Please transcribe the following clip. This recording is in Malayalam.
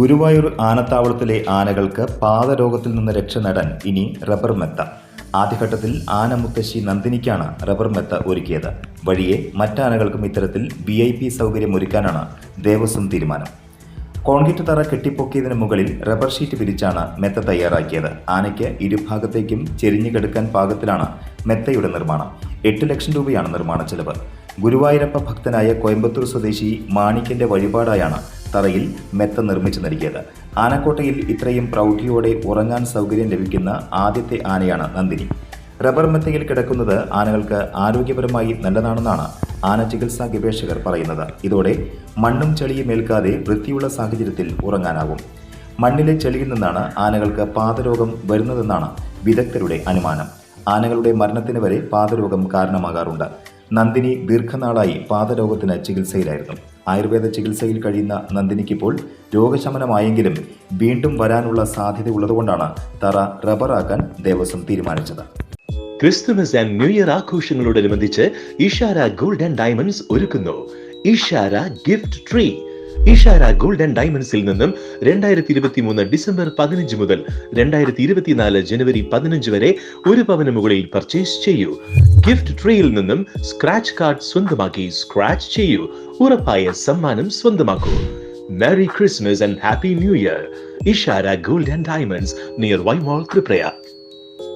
ഗുരുവായൂർ ആനത്താവളത്തിലെ ആനകൾക്ക് പാദരോഗത്തിൽ നിന്ന് രക്ഷ നേടാൻ ഇനി റബ്ബർ മെത്ത. ആദ്യഘട്ടത്തിൽ ആന മുത്തശ്ശി നന്ദിനിക്കാണ് റബ്ബർ മെത്ത ഒരുക്കിയത്. വഴിയെ മറ്റാനകൾക്കും ഇത്തരത്തിൽ വി ഐ പി സൗകര്യം ഒരുക്കാനാണ് ദേവസ്വം തീരുമാനം. കോൺക്രീറ്റ് തറ കെട്ടിപ്പൊക്കിയതിനു മുകളിൽ റബ്ബർ ഷീറ്റ് വിരിച്ചാണ് മെത്ത തയ്യാറാക്കിയത്. ആനയ്ക്ക് ഇരുഭാഗത്തേക്കും ചെരിഞ്ഞു കിടക്കാൻ പാകത്തിലാണ് മെത്തയുടെ നിർമ്മാണം. എട്ട് ലക്ഷം രൂപയാണ് നിർമ്മാണ ചെലവ്. ഗുരുവായൂരപ്പ ഭക്തനായ കോയമ്പത്തൂർ സ്വദേശി മാണിക്കന്റെ വഴിപാടായാണ് തറയിൽ മെത്ത നിർമ്മിച്ചു നൽകിയത്. ആനക്കോട്ടയിൽ ഇത്രയും പ്രൗഢിയോടെ ഉറങ്ങാൻ സൗകര്യം ലഭിക്കുന്ന ആദ്യത്തെ ആനയാണ് നന്ദിനി. റബ്ബർ മെത്തയിൽ കിടക്കുന്നത് ആനകൾക്ക് ആരോഗ്യപരമായി നല്ലതാണെന്നാണ് ആന ചികിത്സാ ഗവേഷകർ പറയുന്നത്. ഇതോടെ മണ്ണും ചെളിയും ഏൽക്കാതെ വൃത്തിയുള്ള സാഹചര്യത്തിൽ ഉറങ്ങാനാകും. മണ്ണിലെ ചെളിയിൽ നിന്നാണ് ആനകൾക്ക് പാദരോഗം വരുന്നതെന്നാണ് വിദഗ്ധരുടെ അനുമാനം. ആനകളുടെ മരണത്തിന് വരെ പാദരോഗം കാരണമാകാറുണ്ട്. നന്ദിനി ദീർഘനാളായി പാദരോഗത്തിന് ചികിത്സയിലായിരുന്നു. ആയുർവേദ ചികിത്സയിൽ കഴിയുന്ന നന്ദിനിക്കിപ്പോൾ രോഗശമനമായെങ്കിലും വീണ്ടും വരാനുള്ള സാധ്യത ഉള്ളതുകൊണ്ടാണ് തറ റബ്ബറാക്കാൻ ദേവസ്വം തീരുമാനിച്ചത്. ക്രിസ്തുമസ് ആൻഡ് ന്യൂ ഇയർ ആഘോഷങ്ങളോടനുബന്ധിച്ച് ഇഷാര ഗോൾഡ് ആൻഡ് ഡയമണ്ട്സ് ഒരുക്കുന്നു. Ishara gift tree. Ishara gold and ഡയമണ്ട്സിൽ നിന്നും രണ്ടായിരത്തി ഇരുപത്തി മൂന്ന് ഡിസംബർ പതിനഞ്ച് മുതൽ രണ്ടായിരത്തി ഇരുപത്തിനാല് ജനുവരി പതിനഞ്ച് വരെ ഒരു പവന് മുകളിൽ പർച്ചേസ് ചെയ്യൂ. ഗിഫ്റ്റ് ട്രീയിൽ നിന്നും സ്ക്രാച്ച് കാർഡ് സ്വന്തമാക്കി സ്ക്രാച്ച് ചെയ്യൂ. ഉറപ്പായ സമ്മാനം സ്വന്തമാക്കൂ. Merry Christmas and happy new year. Ishara gold and diamonds near Vaimol Triprayar